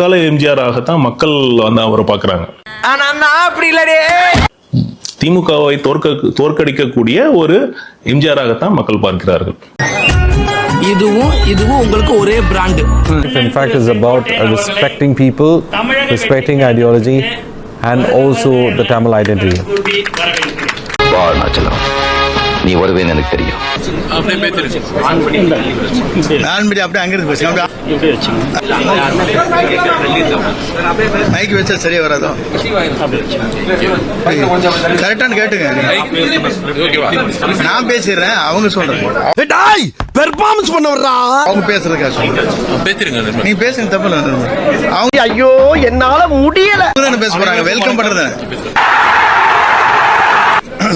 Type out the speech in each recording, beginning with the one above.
தற்கால எம்ஜிஆராகத்தான் மக்கள் வந்து அவரை பார்க்குறாங்க. திமுகவை தோற்க தோற்கடிக்கக்கூடிய ஒரு எம்ஜிஆராகத்தான் மக்கள் பார்க்கிறார்கள். இதுவும் இதுவும் உங்களுக்கு ஒரே brand in fact is about respecting people, respecting ideology, and also the Tamil identity. நீ வருவேன்னு எனக்கு தெரியும். அப்படியே அங்கிருந்து பேசுங்க. மைக் வச்சா சரியா வராதோ? கரெக்டான்னு கேட்டுங்க. நான் பேசிடுறேன் அவங்க சொல்றேன் டாய் பெர்ஃபார்மன்ஸ் பண்ண வர்றா? அவங்க பேசுறதுக்கா சொல்றேன். நீ பேசுங்க தப்பு அவங்க ஐயோ என்னால முடியல. பேச போறாங்க. வெல்கம் பண்றது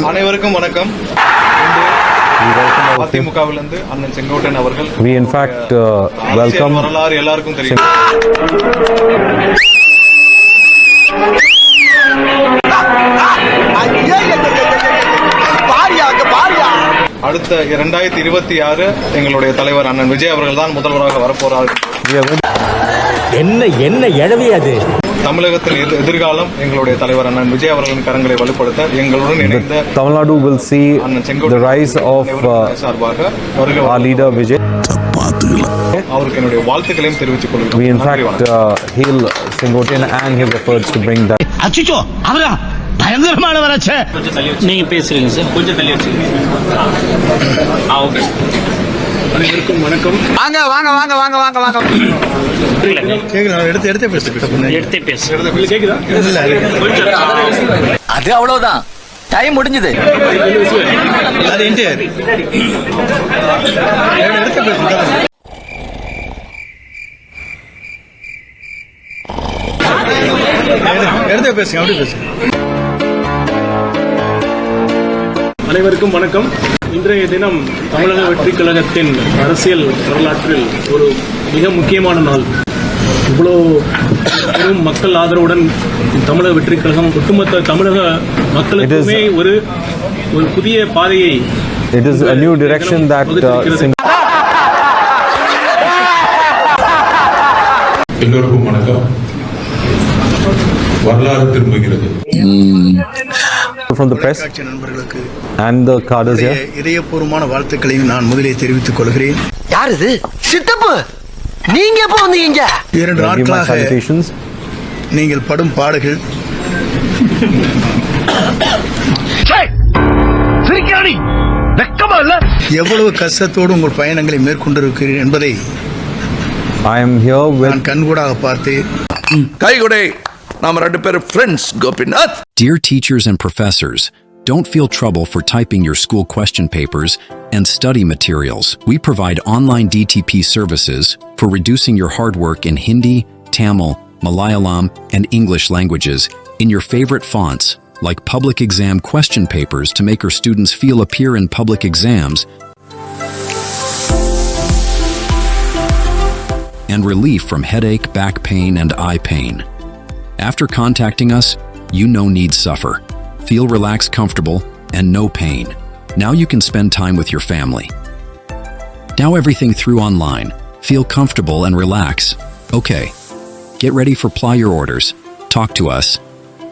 அனைவருக்கும் வணக்கம். அதிமுகவிலிருந்து அண்ணன் செங்கோட்டன் அவர்கள். We in fact uh, welcome வரலாறு எல்லாருக்கும் தெரியும். அடுத்த இரண்டாயிரத்தி இருபத்தி ஆறு எங்களுடைய தலைவர் அண்ணன் விஜய் அவர்கள் தான் முதல்வராக வரப்போறார். என்ன என்ன எழவி அது? தமிழகத்தின் எதிர்- எதிர்காலம் எங்களுடைய தலைவர் அண்ணன் விஜய் அவர்களின் கரங்களை வலுப்படுத்த எங்களுடன் இணைந்த அண்ணன் the Sengottan rise of uh, சார்பாக வருக leader Vijay. அவருக்கு என்னுடைய வாழ்த்துக்களையும் தெரிவித்துக் We in கொள்கிறேன் fact uh, hail Sengotian and his efforts to bring that. அச்சுச்சோ அவரா? பயங்கரமான வராச்சே நீங்க பேசுறீங்க சார். கொஞ்சம் தள்ளி வாங்க வாங்க வாங்க வாங்க வாங்க வாங்க. கேட்கல எடுத்து எடுத்து இல்லை. எடுத்தே பேசு. இல்ல. அது அவ்வளவுதான். டைம் முடிஞ்சது. அது எடுத்து. எடுத்து- எடுத்து பேசுங்க. அப்படி பேசுங்க. அனைவருக்கும் வணக்கம். இன்றைய தினம் தமிழக வெற்றிக் கழகத்தின் அரசியல் வரலாற்றில் ஒரு மிக முக்கியமான நாள். இவ்வளோ பெரும் மக்கள் ஆதரவுடன் தமிழக வெற்றிக் கழகம் ஒட்டுமொத்த தமிழக மக்களுக்குமே ஒரு ஒரு புதிய பாதையை It is a new direction that uh, எல்லோருக்கும் வணக்கம். வரலாறு திரும்புகிறது. From the press. and the cadres here. இதய- இதயபூர்வமான வாழ்த்துக்களையும் நான் முதலே தெரிவித்துக் கொள்கிறேன். யார் இது? சித்தப்பு! நீங்க எப்ப வந்தீங்க? இரண்டு நாட்களாக salutations. நீங்கள் படும் பாடுகள். சிரிக்காடி வெக்கமா இல்ல? எவ்வளவு கஷ்டத்தோடு உங்கள் பயணங்களை மேற்கொண்டிருக்கிறீர்கள் என்பதை I am here with நான் கண்கூடாக பார்த்து கை கொடை நாம ரெண்டு பேரும் friends Gopinath Dear teachers and professors, don't feel trouble for typing your school question papers and study materials. We provide online DTP services for reducing your hard work in Hindi, Tamil, Malayalam, and English languages in your favorite fonts, like public exam question papers to make your students feel appear in public exams and relief from headache, back pain, and eye pain. After contacting us, you no need suffer. Feel relaxed, comfortable, and no pain. Now you can spend time with your family. Now everything through online. Feel comfortable and relax. Okay. Get ready for ply your orders. Talk to us.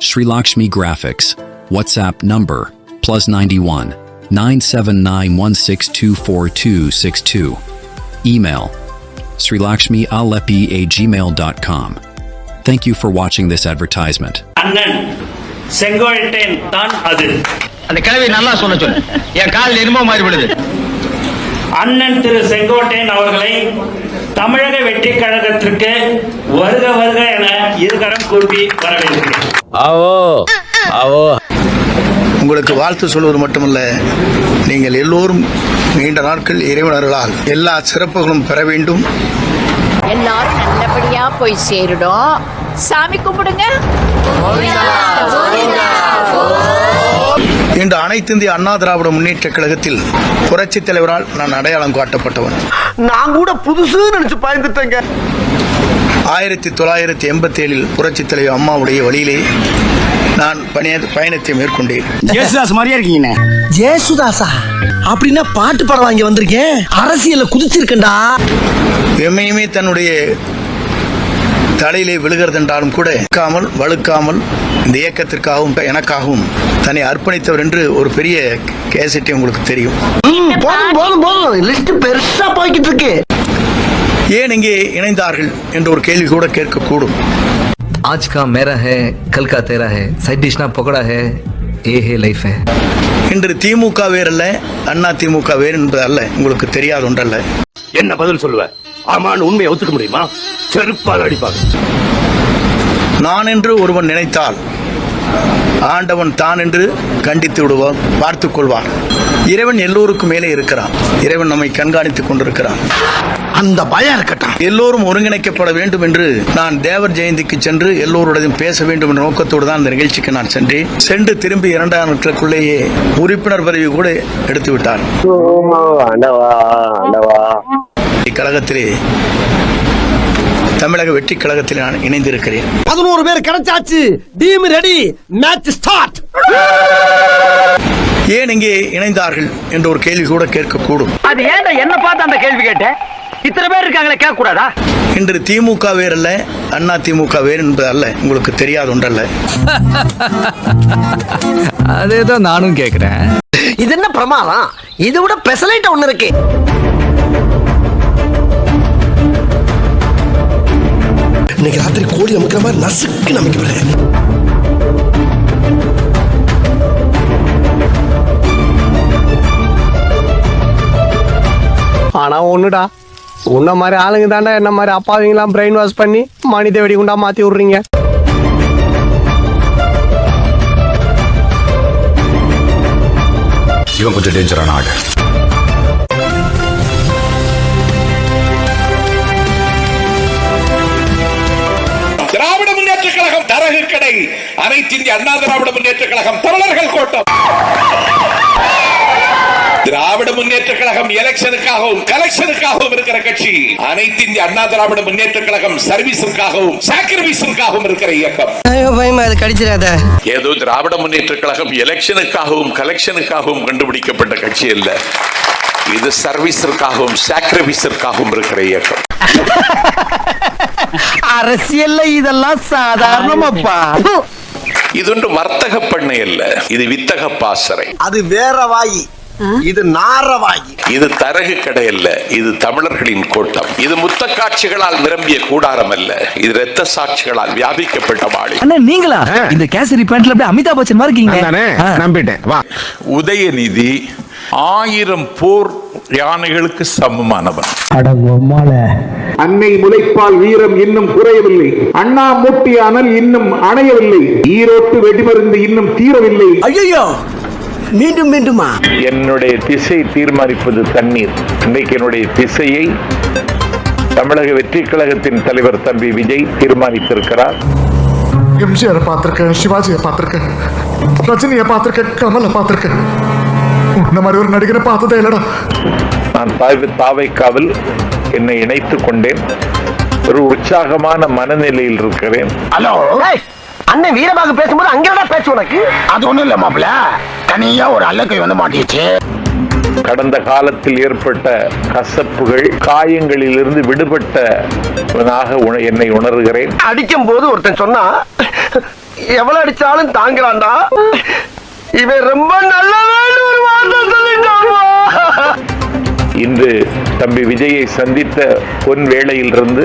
Sri Lakshmi Graphics. WhatsApp number plus 91 979 1624262. Email srilakshmialepi at gmail.com. Thank you for watching this advertisement. அண்ணன் செங்கோட்டையன் தான் அது. அந்த கிழவி நல்லா சொன்ன சொல்லு என் காலில் மாதிரி விடுது அண்ணன் திரு செங்கோட்டையன் அவர்களை தமிழக வெற்றிக் கழகத்திற்கு வருக வருக என இருகரம் கூப்பி வரவேற்கிறேன். உங்களுக்கு வாழ்த்து சொல்வது மட்டுமல்ல நீங்கள் எல்லோரும் நீண்ட நாட்கள் இறைவனர்களால் எல்லா சிறப்புகளும் பெற வேண்டும். எல்லாரும் நல்லபடியா போய் சேருடும். சாமி கும்பிடுங்க. இன்று அனைத்து இந்திய அண்ணா திராவிட முன்னேற்ற கழகத்தில் புரட்சித் தலைவரால் நான் அடையாளம் காட்டப்பட்டவன். நான் கூட புதுசு நினைச்சு பயந்துட்டேங்க. ஆயிரத்தி தொள்ளாயிரத்தி எண்பத்தி ஏழில் புரட்சித் தலைவர் அம்மாவுடைய வழியிலே நான் பணிய பயணத்தை மேற்கொண்டேன். ஜேசுதாஸ் மாதிரியா இருக்கீங்க ஜேசுதாசா அப்படின்னா பாட்டு பாட வாங்கி வந்திருக்கேன். அரசியல்ல குதிச்சிருக்கேன்டா. எம்மையுமே தன்னுடைய தலையிலே விழுகிறது என்றாலும் கூட வழுக்காமல் வழுக்காமல் இந்த இயக்கத்திற்காகவும் எனக்காகவும் தன்னை அர்ப்பணித்தவர் என்று ஒரு பெரிய கேசட்டி உங்களுக்கு தெரியும். போதும் போதும் போதும். லிஸ்ட் பெருசா போய்கிட்டு இருக்கு. ஏன் இங்கே இணைந்தார்கள்? என்ற ஒரு கேள்வி கூட கேட்கக்கூடும். आज का मेरा है कल का तेरा है साइड डिश ना पकड़ा है ये है लाइफ है இன்று திமுக வேறல்ல அண்ணா திமுக வேறு என்பது அல்ல உங்களுக்கு தெரியாத ஒன்றல்ல என்ன பதில் சொல்லுவ ஆமான்னு உண்மையை ஒத்துக்க முடியுமா செருப்பால் அடிப்பாங்க நான் என்று ஒருவன் நினைத்தால் ஆண்டவன் தான் என்று கண்டித்து விடுவான் பார்த்துக் கொள்வான் இறைவன் எல்லோருக்கும் மேலே இருக்கிறான். இறைவன் நம்மை கண்காணித்துக் கொண்டிருக்கிறான். அந்த பயம் இருக்கட்டும். எல்லோரும் ஒருங்கிணைக்கப்பட வேண்டும் என்று நான் தேவர் ஜெயந்திக்கு சென்று எல்லோருடையும் பேச வேண்டும் என்ற நோக்கத்தோடு தான் இந்த நிகழ்ச்சிக்கு நான் சென்றேன். சென்று திரும்பி இரண்டாம் நாட்களுக்குள்ளேயே உறுப்பினர் பதவி கூட எடுத்து விட்டார் இக்கழகத்திலே தமிழக வெற்றி கழகத்தில் நான் இணைந்திருக்கிறேன். பதினோரு பேர் கிடைச்சாச்சு. Team ready. Match start. ஏன் இங்கே இணைந்தார்கள் என்ற ஒரு கேள்வி கூட கேட்கக்கூடும். அது ஏன்டா என்ன பார்த்து அந்த கேள்வி கேட்டேன் இத்தனை பேர் இருக்காங்களே கேட்க கூடாதா இன்று திமுக வேறல்ல அண்ணா திமுக வேறு என்பது அல்ல உங்களுக்கு தெரியாத ஒன்றல்ல. அதே தான் நானும் கேட்குறேன் இது என்ன பிரமாதம்? இதை விட பெசலைட் ஒண்ணு இருக்கு. இன்னைக்கு ராத்திரி கோழி அமைக்கிற மாதிரி நசுக்கு அமைக்க ஆனா ஒண்ணுடா. உன்ன மாதிரி ஆளுங்க தாண்டா என்ன மாதிரி அப்பாவிங்களாம் பிரெயின் வாஷ் பண்ணி மனித வெடிகுண்டா மாத்தி விடுறீங்க. இவன் கொஞ்சம் டேஞ்சரான ஆடு அனைத்து இந்திய அண்ணா திராவிட முன்னேற்ற கழகம் தமிழர்கள் கோட்டம். திராவிட முன்னேற்ற கழகம் எலெக்ஷனுக்காகவும் கலெக்ஷனுக்காகவும் இருக்கிற கட்சி அனைத்து இந்திய அண்ணா திராவிட முன்னேற்ற கழகம் சர்வீஸுக்காகவும் சாக்ரிஃபைஸுக்காகவும் இருக்கிற இயக்கம். ஏதோ திராவிட முன்னேற்ற கழகம் எலெக்ஷனுக்காகவும் கலெக்ஷனுக்காகவும் கண்டுபிடிக்கப்பட்ட கட்சி அல்ல. இது சர்வீஸிற்காகவும் சாக்ரிஃபைஸிற்காகவும் இருக்கிற இயக்கம். அரசியல்ல இதெல்லாம் சாதாரணமாப்பா. இது ஒன்று வர்த்தக பண்ணை அல்ல. இது வித்தக பாசறை. அது வேற வாயி. இது நார வாயி. இது தரகு கடை அல்ல. இது தமிழர்களின் கோட்டம். இது முத்த காட்சிகளால் நிரம்பிய கூடாரம் அல்ல. இது இரத்த சாட்சிகளால் வியாபிக்கப்பட்ட வாழி அண்ணா நீங்களா? இந்த கேசரி பேண்ட்ல அப்படியே அமிதாப் பச்சன் மாதிரி இருக்கீங்க நம்பிட்டேன். வா. உதயநிதி ஆயிரம் போர் யானைகளுக்கு சமமானவன். அன்னை முளைப்பால் வீரம் இன்னும் குறையவில்லை. அண்ணா மூட்டி அனல் இன்னும் அணையவில்லை. ஈரோட்டு வெடிமருந்து இன்னும் தீரவில்லை. ஐயோ மீண்டும் மீண்டுமா? என்னுடைய திசை தீர்மானிப்பது தண்ணீர். இன்றைக்கு என்னுடைய திசையை தமிழக வெற்றி கழகத்தின் தலைவர் தம்பி விஜய் தீர்மானித்திருக்கிறார். எம்ஜிஆர் பார்த்திருக்கேன் சிவாஜியை பார்த்திருக்கேன் ரஜினியை பார்த்திருக்கேன் கமலை பார்த்திருக்கேன். உன்ன மாதிரி ஒரு நடிகரை பார்த்ததே இல்லடா. நான் தாய் தாவைக்காவில் என்னை இணைத்துக் கொண்டேன். ஒரு உற்சாகமான மனநிலையில் இருக்கிறேன். ஹலோ. அண்ணன் வீரபாகு பேசும்போது அங்கடா பேச்சு உனக்கு? அது ஒண்ணும் இல்ல மாப்பிள தனியா ஒரு அல்லக்கை வந்து மாட்டிடுச்சு கடந்த காலத்தில் ஏற்பட்ட கசப்புகள் காயங்களிலிருந்து விடுபட்டவனாக உண- என்னை உணர்கிறேன். அடிக்கும் போது ஒருத்தன் சொன்னா எவ்வளவு அடிச்சாலும் தாங்குறான்டா. இவன் ரொம்ப நல்லவன் ஒரு வார்த்தை சொல்லிட்டான்ப்பா. இன்று தம்பி விஜயை சந்தித்த பொன் வேளையிலிருந்து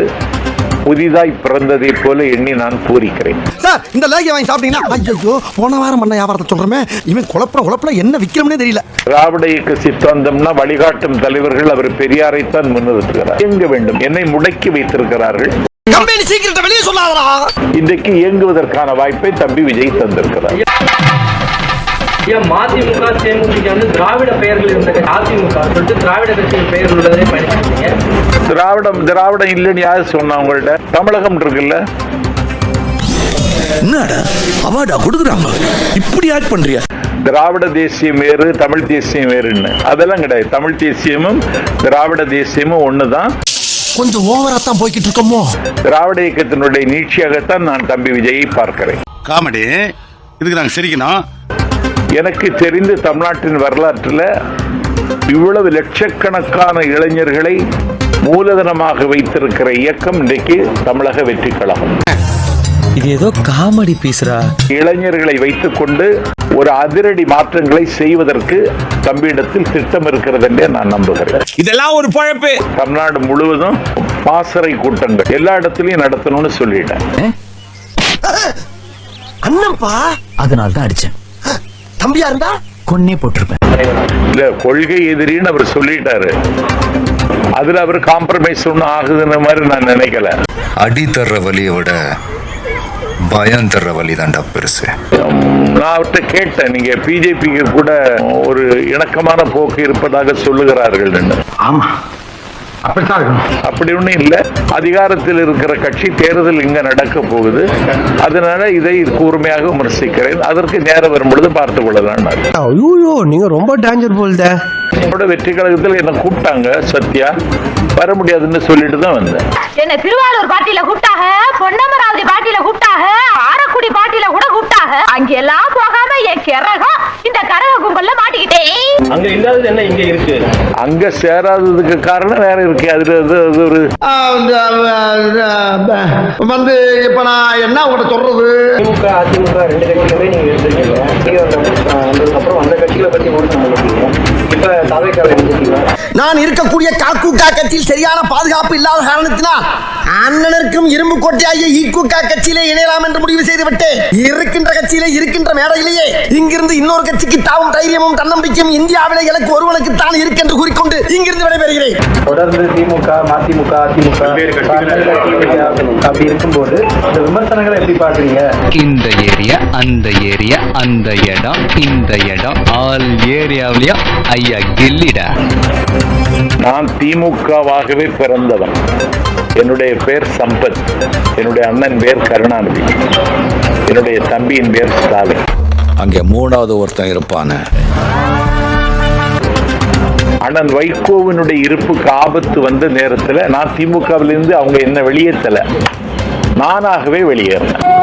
புதிதாய் பிறந்ததைப் போல எண்ணி நான் பூரிக்கிறேன். சார் இந்த லேகிய வாங்கி சாப்பிட்டீங்கன்னா ஐயோ போன வாரம் பண்ண வியாபாரத்தை சொல்றமே இவன் குழப்பம் குழப்பல என்ன விக்கிறோம்னே தெரியல. திராவிட இயக்க சித்தாந்தம்னா வழிகாட்டும் தலைவர்கள் அவர் பெரியாரைத்தான் முன்னிறுத்துகிறார். இயங்க வேண்டும். என்னை முடக்கி வைத்திருக்கிறார்கள். கம்பெனி சீக்கிரத்தை வெளியே சொல்லாதடா. இன்றைக்கு இயங்குவதற்கான வாய்ப்பை தம்பி விஜய் தந்திருக்கிறார். ஏன் மதிமுக தேமுதிக வந்து திராவிட பெயர்கள் இருந்த அதிமுக சொல்லிட்டு திராவிட கட்சியின் பெயர் உள்ளதை பயன்படுத்திங்க திராவிடம் திராவிடம் இல்லைன்னு யாரு சொன்னா உங்கள்ட்ட? தமிழகம் இருக்குல்ல? என்னடா அவார்டா கொடுக்குறாங்க. இப்படி ஆக்ட் பண்றியா? திராவிட தேசியம் வேறு தமிழ் தேசியம் வேறுன்னு. அதெல்லாம் கிடையாது. தமிழ் தேசியமும் திராவிட தேசியமும் ஒண்ணுதான். கொஞ்சம் ஓவரா தான் போய்கிட்டு இருக்கோமோ? திராவிட இயக்கத்தினுடைய நீட்சியாகத்தான் நான் தம்பி விஜயை பார்க்கிறேன். காமெடி. இதுக்கு நாங்க சிரிக்கணும். எனக்கு தெரிந்து தமிழ்நாட்டின் வரலாற்றில் இவ்வளவு லட்சக்கணக்கான இளைஞர்களை மூலதனமாக வைத்திருக்கிற இயக்கம் இன்றைக்கு தமிழக வெற்றி கழகம். இது ஏதோ காமெடி பீஸ்ரா? இளைஞர்களை வைத்துக்கொண்டு ஒரு அதிரடி மாற்றங்களை செய்வதற்கு தம்பியிடத்தில் திட்டம் இருக்கிறது என்றே நான் நம்புகிறேன். இதெல்லாம் ஒரு பழப்பு. தமிழ்நாடு முழுவதும் பாசறை கூட்டங்கள் எல்லா இடத்துலயும் நடத்தணும்னு சொல்லிட்டேன். அண்ணன்பா அதனால தான் அடிச்சேன். தம்பியா இருந்தா கொன்னே போட்டிருப்பேன். இல்ல கொள்கை எதிரின்னு அவர் சொல்லிட்டாரு. அதுல அவர் காம்ப்ரமைஸ் ஒன்றும் ஆகுதுன்னு மாதிரி நான் நினைக்கல. அடி தர்ற வலியை விட பயம் தர்ற வலி தாண்டா பெருசு. நான் அவர்கிட்ட கேட்டேன். நீங்க பிஜேபிக்கு கூட ஒரு இணக்கமான போக்கு இருப்பதாக சொல்லுகிறார்கள் ஆமா. அப்படித்தான் இருக்கணும். அப்படி ஒண்ணும் இல்ல. அதிகாரத்தில் இருக்கிற கட்சி தேர்தல் இங்க நடக்க போகுது. அதனால இதை கூர்மையாக விமர்சிக்கிறேன். அதற்கு நேரம் வரும்பொழுது பார்த்துக் கொள்ளலாம் ஐயோ நீங்க ரொம்ப டேஞ்சர் போல்தே என்னோட வெற்றி கழகத்தில் என்ன கூப்பிட்டாங்க சத்யா. வர முடியாதுன்னு சொல்லிட்டு தான் வந்தேன். என்ன திருவாரூர் பாட்டியில கூப்பிட்டாக பொன்னமராவதி பாட்டியில கூப்பிட்டாக ஆரக்குடி பாட்டியில கூட கூப்பிட்டாக அங்கெல்லாம் போகாம என் கிறகம் இந்த கரக கும்பல்ல மாட்டிக்கிட்டேன் அங்க இல்லாதது என்ன இங்க இருக்கு? அங்க சேராததுக்கு காரணம் வேற இருக்கு. அதுல அது அது ஒரு வந்து இப்ப நான் என்ன உங்கள்கிட்ட சொல்றது? திமுக அதிமுக ரெண்டு கட்சிகளுமே நீங்க எடுத்துருக்கீங்க அப்புறம் அந்த கட்சிகளை பத்தி கூட இப்ப தாவேக்காவை நான் இருக்கக்கூடிய காக்கூக்கா கட்சியில் சரியான பாதுகாப்பு இல்லாத காரணத்தினால் அண்ணனருக்கும் இரும்பு கோட்டையாகிய ஈக்குக்கா கட்சியிலே இணையலாம் என்று முடிவு செய்து விட்டேன் இருக்கின்ற கட்சியிலே இருக்கின்ற மேடையிலேயே இங்கிருந்து இன்னொரு கட்சிக்கு தாவும் தைரியமும் தன்னம்பிக்கையும் இந்தியாவிலே எனக்கு ஒருவனுக்கு தான் இருக்கென்று கூறிக்கொண்டு இங்கிருந்து விடைபெறுகிறேன். தொடர்ந்து திமுக மதிமுக அதிமுக அப்படி இருக்கும்போது இந்த விமர்சனங்களை எப்படி பாக்குறீங்க இந்த ஏரியா அந்த ஏரியா அந்த இடம் இந்த இடம் ஆல் ஏரியாவிலயும் ஐயா கில்லிடா. நான் திமுகவாகவே பிறந்தவன். என்னுடைய பேர் சம்பத். என்னுடைய அண்ணன் பேர் கருணாநிதி. என்னுடைய தம்பியின் பேர் ஸ்டாலின். அங்க மூணாவது ஒருத்தன் இருப்பானே. அண்ணன் வைகோவினுடைய இருப்புக்கு ஆபத்து வந்த நேரத்தில் நான் திமுகவிலிருந்து அவங்க என்ன வெளியேற்றல நானாகவே வெளியேறினேன்.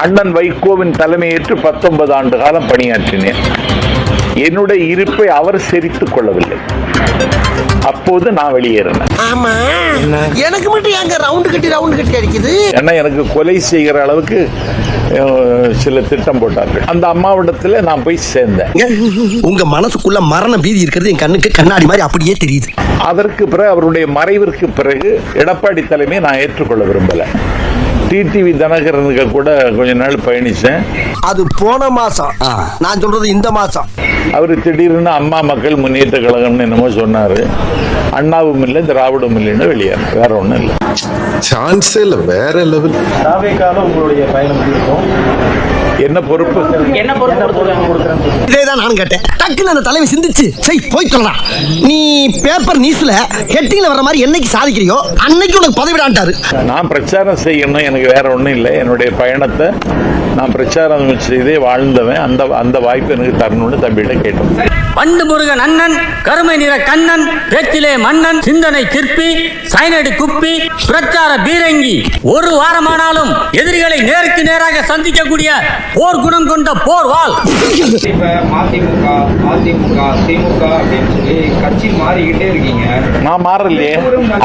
அண்ணன் வைகோவின் தலைமையேற்று பத்தொன்பது ஆண்டு காலம் பணியாற்றினேன். என்னுடைய இருப்பை அவர் செரித்துக் கொள்ளவில்லை. அப்போது நான் வெளியேறினேன். ஆமா. எனக்கு மட்டும் எங்க ரவுண்டு கட்டி ரவுண்டு கட்டி அடிக்குது? ஏன்னா எனக்கு கொலை செய்கிற அளவுக்கு சில திட்டம் போட்டார்கள். அந்த அம்மாவிடத்துல நான் போய் சேர்ந்தேன். உங்க மனசுக்குள்ள மரண பீதி இருக்கிறது என் கண்ணுக்கு கண்ணாடி மாதிரி அப்படியே தெரியுது. அதற்கு பிறகு அவருடைய மறைவிற்கு பிறகு எடப்பாடி தலைமையை நான் ஏற்றுக்கொள்ள விரும்பல. டிடிவி தினகரனுக்கு கூட கொஞ்ச நாள் பயணிச்சேன். அது போன மாசம். நான் சொல்றது இந்த மாசம். அவர் திடீர்னு அம்மா மக்கள் முன்னேற்ற கழகம்னு என்னமோ சொன்னாரு. அண்ணாவும் இல்லை திராவிடம் இல்லைன்னு வெளியேற வேற ஒண்ணும் இல்லை. சான்ஸே இல்ல வேற லெவல் உங்களுடைய பயணம் இருக்கும் என்ன பொறுப்பு? என்ன பொறுப்பு இதேதான் நானும் கேட்டேன். டக்குன்னு அந்த தலைமை சிந்திச்சு சரி போய் சொல்லலாம் நீ பேப்பர் நியூஸ்ல ஹெட்டிங்ல வர்ற மாதிரி என்னைக்கு சாதிக்கிறியோ அன்னைக்கு உனக்கு பதவிடான்ட்டாரு. நான் பிரச்சாரம் செய்யணும் எனக்கு வேற ஒண்ணும் இல்லை. என்னுடைய பயணத்தை நான் பிரச்சாரம் செய்தே வாழ்ந்தவன். அந்த அந்த வாய்ப்பு எனக்கு தரணும்னு தம்பிகிட்ட கேட்டேன். வண்டு முருகன் அண்ணன் கருமை நிற கண்ணன் பேச்சிலே மன்னன் சிந்தனை சிற்பி சைனடி குப்பி பிரச்சார பீரங்கி. ஒரு வாரமானாலும் எதிரிகளை நேருக்கு நேராக சந்திக்கக்கூடிய போர் குணம் கொண்ட போர் வாள் இப்ப மதிமுக அதிமுக திமுக அப்படின்னு சொல்லி கட்சி மாறிக்கிட்டே இருக்கீங்க. நான் மாறலையே.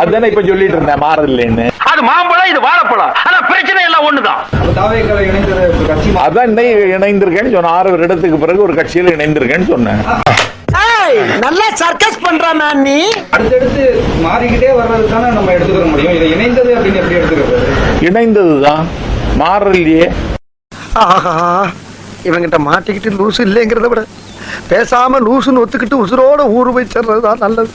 அதானே இப்ப சொல்லிட்டு இருந்தேன் மாறலைன்னு அது மாம்பழம் இது வாழைப்பழம். ஆனா பிரச்சனை எல்லாம் ஒண்ணுதான். இணைந்தது அதான் இன்னைக்கு இணைந்திருக்கேன்னு சொன்னேன். ஆறு வருடத்துக்கு பிறகு ஒரு கட்சியில் இணைந்திருக்கேன்னு சொன்னேன். நல்லா சர்க்கஸ் பண்றாம நீ. அடுத்தடுத்து மாறிக்கிட்டே வர்றது தானே நம்ம எடுத்துக்கிற முடியும். இதை இணைந்தது அப்படின்னு எப்படி எடுத்துக்கிறது? இணைந்ததுதான். மாறலையே. ஆஹா. இவங்கிட்ட மாட்டிக்கிட்டு லூசு இல்லைங்கிறத விட பேசாம லூசுன்னு ஒத்துக்கிட்டு உசுரோட ஊரு போய் சேர்றதுதான் நல்லது.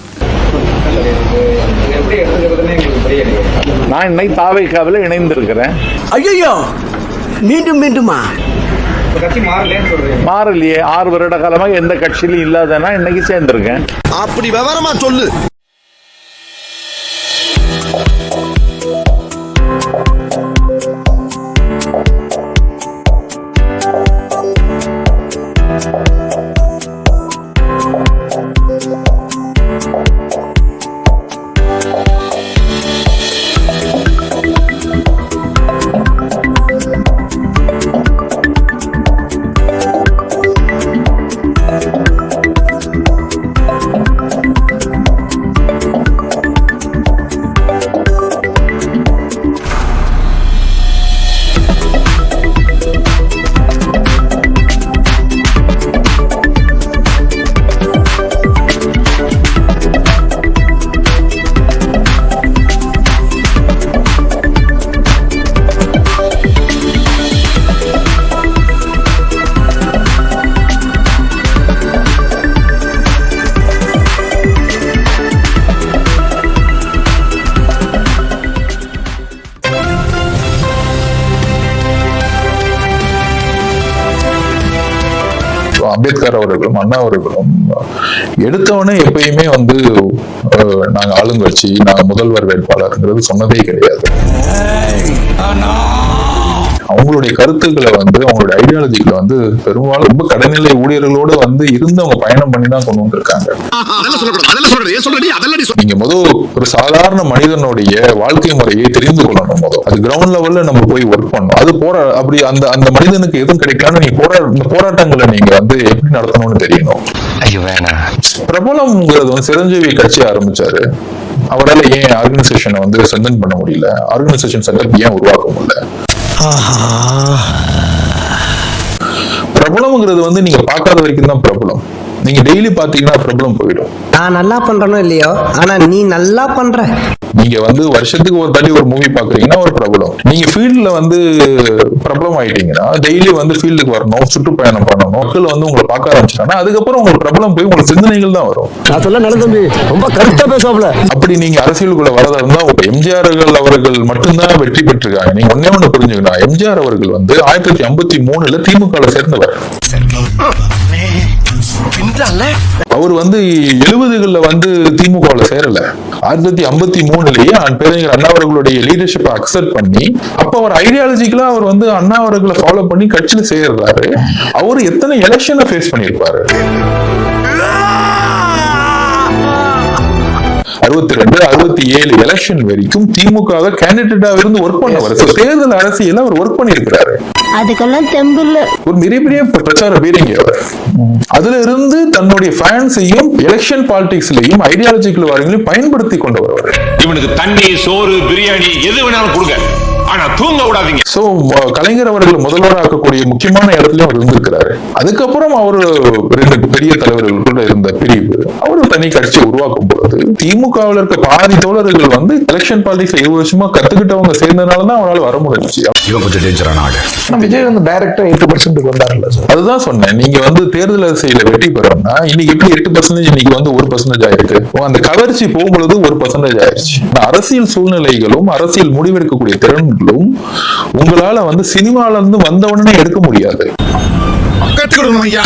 நான் இன்னைக்கு தாவைக்காவில் இணைந்திருக்கிறேன். ஐயோ மீண்டும் மீண்டுமா? மாறலையே. ஆறு வருட காலமாக எந்த கட்சியிலும் இல்லாதனா இன்னைக்கு சேர்ந்திருக்கேன். அப்படி விவரமா சொல்லு. அம்பேத்கர் அவர்களும் அண்ணா அவர்களும் எடுத்தவொடனே எப்பயுமே வந்து நாங்க ஆளுங்கட்சி நாங்க முதல்வர் வேட்பாளர்ங்கிறது சொன்னதே கிடையாது. அவங்களுடைய கருத்துக்களை வந்து அவங்களுடைய ஐடியாலஜிகளை வந்து பெரும்பாலும் ரொம்ப கடைநிலை ஊழியர்களோட வந்து இருந்து அவங்க பயணம் பண்ணி தான் கொண்டு வந்திருக்காங்க. நீங்க முதல் ஒரு சாதாரண மனிதனுடைய வாழ்க்கை முறையை தெரிந்து கொள்ளணும் முதல் அது கிரவுண்ட் லெவல்ல நம்ம போய் ஒர்க் பண்ணணும். அது போரா அப்படி அந்த அந்த மனிதனுக்கு எதுவும் கிடைக்கலன்னு நீங்க போரா இந்த போராட்டங்களை நீங்க வந்து எப்படி நடத்தணும்னு தெரியணும். பிரபலம்ங்கிறது வந்து சிரஞ்சீவி கட்சி ஆரம்பிச்சாரு. அவரால் ஏன் ஆர்கனைசேஷனை வந்து ஸ்ட்ரென்தன் பண்ண முடியல? ஆர்கனைசேஷன் செட்டப் ஏன் உருவாக்க முடியல? பிரபலம்ங்கிறது வந்து நீங்க பார்க்காத வரைக்கும் தான் பிரபலம். நீங்க டெய்லி பாத்தீங்கன்னா பிரபலம் போயிடும். நான் நல்லா பண்றனோ இல்லையோ? ஆனா நீ நல்லா பண்ற. நீங்க வந்து வருஷத்துக்கு ஒரு தள்ளி ஒரு மூவி பாக்குறீங்கன்னா ஒரு பிரபலம் நீங்க ஃபீல்ட்ல வந்து பிரபலம் ஆயிட்டீங்கன்னா டெய்லி வந்து ஃபீல்டுக்கு வரணும் சுற்றுப்பயணம் பண்ணணும் மக்கள் வந்து உங்களை பார்க்க ஆரம்பிச்சிட்டாங்கன்னா அதுக்கப்புறம் உங்களுக்கு பிரபலம் போய் உங்களுக்கு சிந்தனைகள் தான் வரும். நான் சொல்ல நல்ல தம்பி ரொம்ப கருத்தா பேசுவாப்ல அப்படி நீங்க அரசியலுக்குள்ள வரதா இருந்தா உங்க எம்ஜிஆர்கள் அவர்கள் மட்டும்தான் வெற்றி பெற்றிருக்காங்க. நீங்க ஒன்னே ஒண்ணு புரிஞ்சுக்கணும். எம்ஜிஆர் அவர்கள் வந்து ஆயிரத்தி தொள்ளாயிரத்தி ஐம்பத்தி மூணுல திமுக சேர்ந்தவர். அவர் வந்து எழுபதுகள்ல வந்து திமுகவுல சேரல. ஆயிரத்தி தொள்ளாயிரத்தி ஐம்பத்தி மூணுலயே பேரறிஞர் அண்ணா அவர்களுடைய லீடர்ஷிப்பை அக்செப்ட் பண்ணி அப்ப அவர் ஐடியாலஜிக்கலா அவர் வந்து அண்ணா அவர்களை ஃபாலோ பண்ணி கட்சியில சேர்றாரு. அவர் எத்தனை எலெக்ஷனை ஃபேஸ் பண்ணியிருப்பாரு? அறுபத்தி ரெண்டு அறுபத்தி ஏழு எலெக்ஷன் வரைக்கும் திமுக கேண்டிடேட்டா இருந்து ஒர்க் பண்ணவர். So, தேர்தல் அரசியல் அவர் ஒர்க் பண்ணியிருக்கிறாரு. அதுக்கெல்லாம் தெம்பு இல்ல. ஒரு மிகப்பெரிய ப- பிரச்சார பீரங்கி அவர். அதுல இருந்து தன்னுடைய ஃபேன்ஸையும் எலெக்ஷன் பாலிடிக்ஸ்லயும் ஐடியாலஜிக்கல் வாரங்களையும் பயன்படுத்தி கொண்டவர் அவர். இவனுக்கு தண்ணி சோறு பிரியாணி எது வேணாலும் கொடுங்க. ஆனா தூங்க விடாதீங்க. சோ கலைஞர் அவர்கள் முதல்வராக்கக்கூடிய முக்கியமான இடத்துல அவர் இருந்திருக்கிறாரு. அதுக்கப்புறம் அவர் ரெண்டு பெரிய தலைவர்கள் கூட இருந்த பிரிவு அவர் தனி கட்சி உருவாக்கும் பொழுது திமுகவில் இருக்க பாதி தோழர்கள் வந்து எலெக்ஷன் பாலிடிக்ஸ் இருபது வருஷமா கத்துக்கிட்டவங்க சேர்ந்தனாலதான் அவரால் வர இவன் கொஞ்சம் டேஞ்சரான ஆளு. விஜய் வந்து டைரக்டா எட்டு பர்சன்ட்டுக்கு வந்தாருல்ல சார் அதுதான் சொன்னேன். நீங்க வந்து தேர்தல் அரசியல வெற்றி பெறணும்னா இன்னைக்கு எப்படி எட்டு பர்சன்டேஜ் இன்னைக்கு வந்து ஒரு பர்சன்டேஜ் ஆயிருக்கு? அந்த கவர்ச்சி போகும்பொழுது ஒரு பர்சன்டேஜ் ஆயிருச்சு அரசியல் சூழ்நிலைகளும் அரசியல் முடிவெடுக்கக்கூடிய திறன்களும் உங்களால வந்து சினிமால இருந்து வந்த உடனே எடுக்க முடியாது. கத்துக்கணும் ஐயா.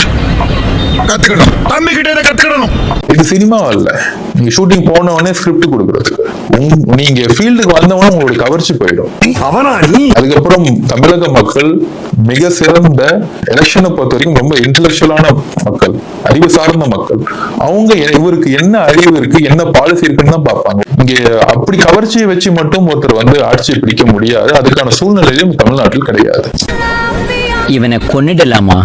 கத்துக்கணும். தம்பி கிட்ட இதை கத்துக்கணும் இது சினிமா அல்ல நீங்க ஷூட்டிங் போன உடனே ஸ்கிரிப்ட் கொடுக்கறதுக்கு. உங்க- நீங்க ஃபீல்டுக்கு வந்த உடனே உங்களுடைய கவர்ச்சி போயிடும். அவனா நீ? அதுக்கப்புறம் தமிழக மக்கள் மிக சிறந்த எலெக்ஷனை பொறுத்த வரைக்கும் ரொம்ப இன்டலெக்சுவலான மக்கள் அறிவு சார்ந்த மக்கள். அவங்க இவருக்கு என்ன அறிவு இருக்கு என்ன பாலிசி இருக்குன்னு தான் பார்ப்பாங்க. இங்க அப்படி கவர்ச்சியை வச்சு மட்டும் ஒருத்தர் வந்து ஆட்சியை பிடிக்க முடியாது. அதுக்கான சூழ்நிலையும் தமிழ்நாட்டில் கிடையாது. இவனை கொன்னிடலாமா?